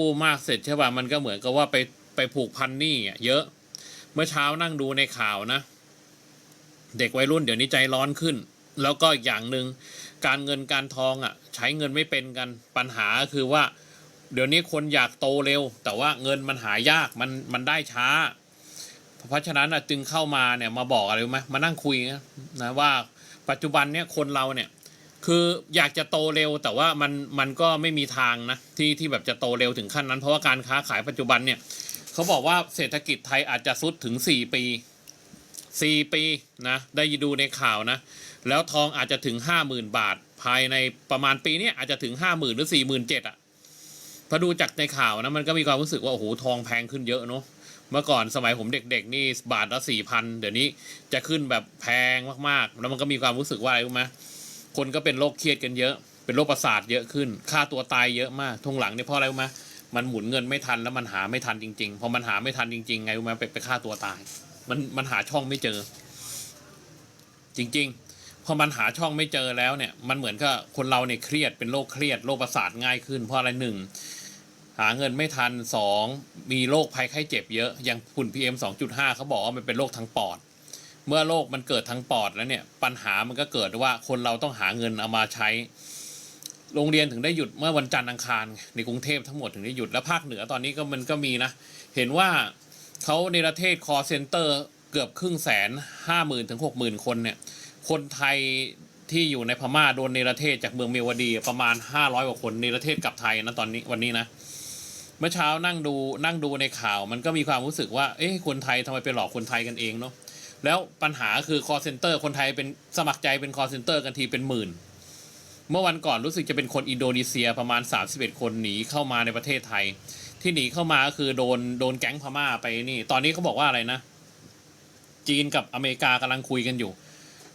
กู้มากเสร็จใช่ป่ะมันก็เหมือนกับว่าไปไปผูกพันหนี้อะเยอะ เมื่อเช้านั่งดูในข่าวนะ เด็กวัยรุ่นเดี๋ยวนี้ใจร้อนขึ้น แล้วก็อีกอย่างหนึ่งการเงินการทองอะ ใช้เงินไม่เป็นกันปัญหาคือว่า เดี๋ยวนี้คนอยากโตเร็ว แต่ว่าเงินมันหายากมันมันได้ช้า เพราะฉะนั้นอะจึงเข้ามาเนี่ยมาบอกอะไรรู้ไหมมานั่งคุยนะว่าปัจจุบันเนี่ยคนเราเนี่ย คืออยากจะโตเร็วแต่ว่ามันมันก็ไม่มีทางนะที่ที่แบบจะโตเร็วถึงขั้นนั้น เพราะว่าการค้าขายปัจจุบันเนี่ยเขาบอกว่าเศรษฐกิจไทยอาจจะซุดถึงสี่ปีสี่ปีนะได้ดูในข่าวนะ แล้วทองอาจจะถึงห้าหมื่นบาท ภายในประมาณปีนี้อาจจะถึงห้าหมื่นหรือสี่หมื่นเจ็ดอะพอดูจากในข่าวนะมันก็มีความรู้สึกว่าโอ้โหทองแพงขึ้นเยอะเนาะเมื่อก่อนสมัยผมเด็กๆนี่บาทละสี่พันเดี๋ยวนี้จะขึ้นแบบแพงมากๆ แล้วมันก็มีความรู้สึกว่าอะไรรู้ไหม คนก็เป็นโรคเครียดกันเยอะ เป็นโรคประสาทเยอะขึ้น ค่าตัวตายเยอะมากทงหลังเนี่ยเพราะอะไรรู้ไหมมันหมุนเงินไม่ทันแล้วมันหาไม่ทันจริงๆ พอมันหาไม่ทันจริงๆ ไงรู้ไหมไปไปฆ่าตัวตาย มันมันหาช่องไม่เจอ จริงๆ พอมันหาช่องไม่เจอแล้วเนี่ย มันเหมือนกับคนเราเนี่ยเครียดเป็นโรคเครียดโรคประสาทง่ายขึ้น เพราะอะไรหนึ่งหาเงินไม่ทันสองมีโรคภัยไข้เจ็บเยอะ อย่างฝุ่น PM 2.5เขาบอกว่ามันเป็นโรคทางปอด เมื่อโรคมันเกิดทางปอดแล้วเนี่ยปัญหามันก็เกิดว่าคนเราต้องหาเงินเอามาใช้ โรงเรียนถึงได้หยุดเมื่อวันจันทร์อังคารในกรุงเทพทั้งหมดถึงได้หยุดแล้วภาคเหนือตอนนี้ก็มันก็มีนะ เห็นว่าเขาในประเทศคอเซ็นเตอร์เกือบครึ่งแสนห้าหมื่นถึงหกหมื่นคนเนี่ยคนไทยที่อยู่ในพม่าโดนในประเทศจากเมืองเมียวดีประมาณห้าร้อยกว่าคนในประเทศกลับไทยนะตอนนี้วันนี้นะ เมื่อเช้านั่งดูนั่งดูในข่าว มันก็มีความรู้สึกว่า เอ๊ะคนไทยทำไมไปหลอกคนไทยกันเองเนาะ แล้วปัญหาคือ call center คนไทยเป็นสมัครใจเป็น call center กันทีเป็นหมื่น เมื่อวันก่อนรู้สึกจะเป็นคนอินโดนีเซียประมาณ 31 คนหนีเข้ามาในประเทศไทย ที่หนีเข้ามาก็คือโดนโดนแก๊งพม่าไปนี่ ตอนนี้เขาบอกว่าอะไรนะ จีนกับอเมริกากำลังคุยกันอยู่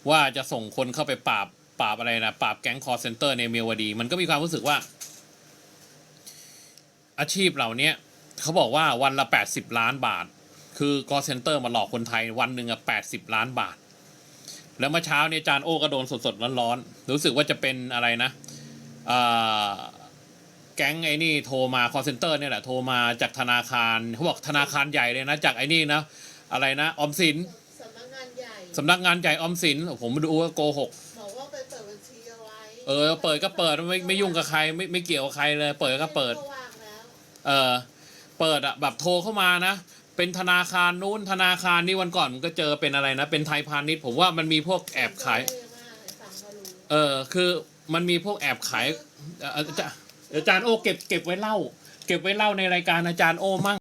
ว่าจะส่งคนเข้าไปปราบปราบอะไรนะปราบแก๊ง call center ในเมียวดี มันก็มีความรู้สึกว่า อาชีพเหล่าเนี้ยเขาบอกว่าวันละ 80 ล้านบาท คือ call center มาหลอกคนไทยวันหนึ่งอะ80ล้านบาท แล้วเมื่อเช้าเนี่ยอาจารย์โอ้ก็โดนสดๆร้อนๆรู้สึกว่าจะเป็นอะไรนะอ่าแก๊งไอ้นี่โทรมา call center เนี่ยแหละโทรมาจากธนาคารเขาบอกธนาคารใหญ่เลยนะ จากไอ้นี่นะอะไรนะออมสินสำนักงานใหญ่สำนักงานใหญ่ออมสินผมดูว่าโกหกบอกว่าไปเปิดบัญชีเอาไว้เออเปิดก็เปิดไม่ไม่ยุ่งกับใครไม่ไม่เกี่ยวกับใครเลย เปิดก็เปิดวางแล้วเออเปิดอะแบบโทรเข้ามานะ เป็นธนาคารนู้นธนาคารนี่วันก่อนผมก็เจอเป็นอะไรนะ เป็นไทยพาณิชย์ผมว่ามันมีพวกแอบขายเยอะมากเลยฟังก็รู้เออคือมันมีพวกแอบขายเอ่ออาจารย์อาจารย์โอเก็บเก็บไว้เล่า เก็บไว้เล่าในรายการอาจารย์โอมั่ง